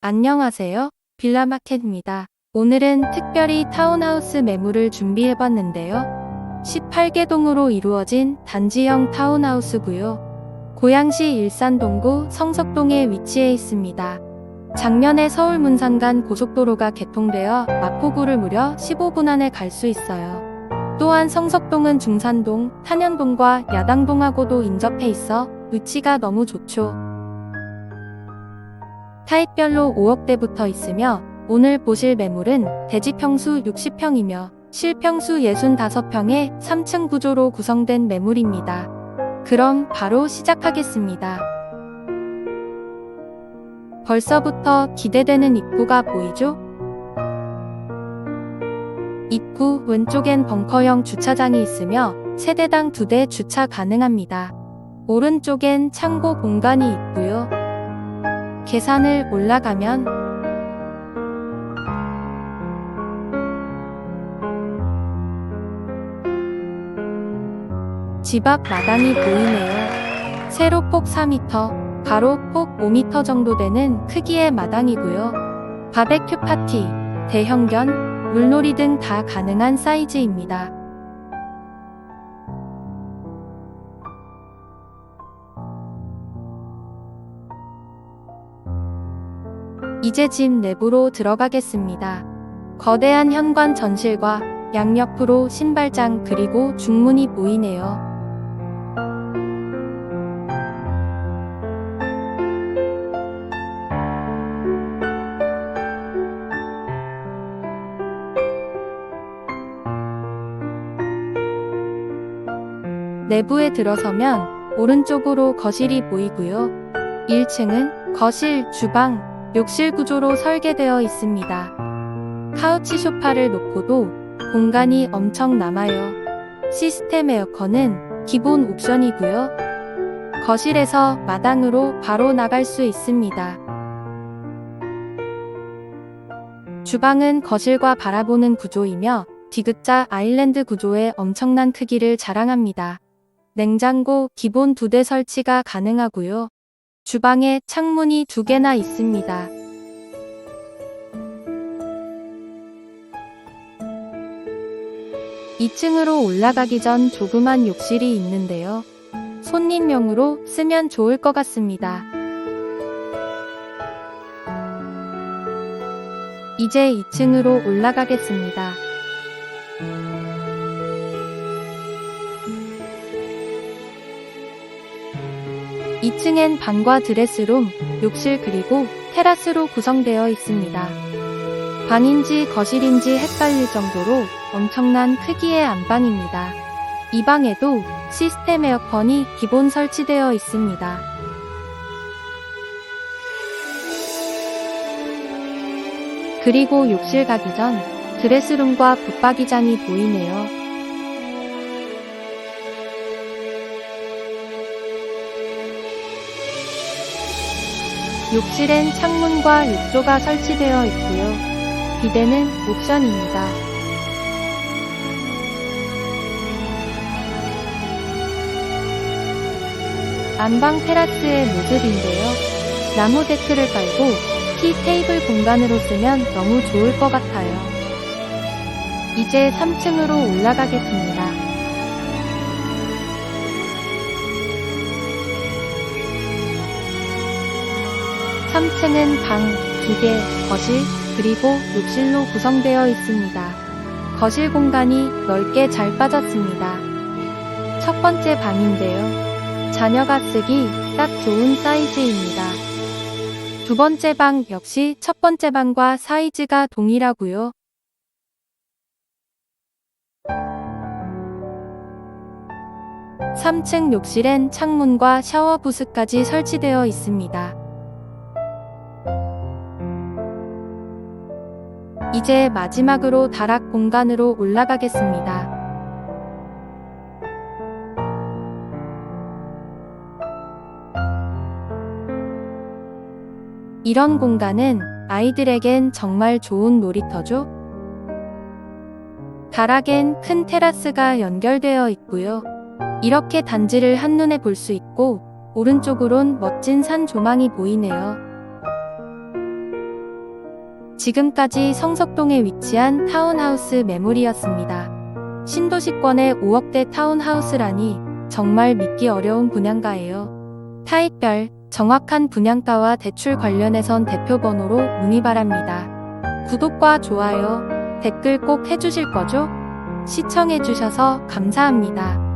안녕하세요. 빌라마켓입니다. 오늘은 특별히 타운하우스 매물을 준비해봤는데요. 18개 동으로 이루어진 단지형 타운하우스고요. 고양시 일산 동구 성석동에 위치해 있습니다. 작년에 서울 문산간 고속도로가 개통되어 마포구를 무려 15분 안에 갈 수 있어요. 또한 성석동은 중산동, 탄현동과 야당동하고도 인접해 있어 위치가 너무 좋죠. 타입별로 5억대부터 있으며 오늘 보실 매물은 대지평수 60평이며 실평수 65평의 3층 구조로 구성된 매물입니다. 그럼 바로 시작하겠습니다. 벌써부터 기대되는 입구가 보이죠? 입구 왼쪽엔 벙커형 주차장이 있으며 세대당 2대 주차 가능합니다. 오른쪽엔 창고 공간이 있고요. 계단을 올라가면 집 앞 마당이 보이네요. 세로 폭 4m, 가로 폭 5m 정도 되는 크기의 마당이고요. 바베큐 파티, 대형견, 물놀이 등 다 가능한 사이즈입니다. 이제 집 내부로 들어가겠습니다. 거대한 현관 전실과 양옆으로 신발장 그리고 중문이 보이네요. 내부에 들어서면 오른쪽으로 거실이 보이고요. 1층은 거실, 주방, 욕실 구조로 설계되어 있습니다. 카우치 소파를 놓고도 공간이 엄청 남아요. 시스템 에어컨은 기본 옵션이고요. 거실에서 마당으로 바로 나갈 수 있습니다. 주방은 거실과 바라보는 구조이며 디귿자 아일랜드 구조의 엄청난 크기를 자랑합니다. 냉장고 기본 두 대 설치가 가능하고요. 주방에 창문이 두 개나 있습니다. 이층으로 올라가기 전 조그만 욕실이 있는데요. 손님용으로 쓰면 좋을 것 같습니다. 이제 2층으로 올라가겠습니다. 2층엔 방과 드레스룸, 욕실 그리고 테라스로 구성되어 있습니다. 방인지 거실인지 헷갈릴 정도로 엄청난 크기의 안방입니다. 이 방에도 시스템 에어컨이 기본 설치되어 있습니다. 그리고 욕실 가기 전 드레스룸과 붙박이장이 보이네요. 욕실엔 창문과 욕조가 설치되어 있고요. 비대는 옵션입니다. 안방 테라스의 모습인데요. 나무 데크를 깔고 티 테이블 공간으로 쓰면 너무 좋을 것 같아요. 이제 3층으로 올라가겠습니다. 3층은 방 2개, 거실, 그리고 욕실로 구성되어 있습니다. 거실 공간이 넓게 잘 빠졌습니다. 첫 번째 방인데요. 자녀가 쓰기 딱 좋은 사이즈입니다. 두 번째 방 역시 첫 번째 방과 사이즈가 동일하고요. 삼층 욕실엔 창문과 샤워 부스까지 설치되어 있습니다. 이제 마지막으로 다락 공간으로 올라가겠습니다. 이런 공간은 아이들에겐 정말 좋은 놀이터죠. 다락엔 큰 테라스가 연결되어 있고요. 이렇게 단지를 한눈에 볼 수 있고 오른쪽으론 멋진 산 조망이 보이네요. 지금까지 성석동에 위치한 타운하우스 매물이었습니다. 신도시권의 5억대 타운하우스라니 정말 믿기 어려운 분양가예요. 타입별, 정확한 분양가와 대출 관련해선 대표 번호로 문의 바랍니다. 구독과 좋아요, 댓글 꼭 해주실 거죠? 시청해주셔서 감사합니다.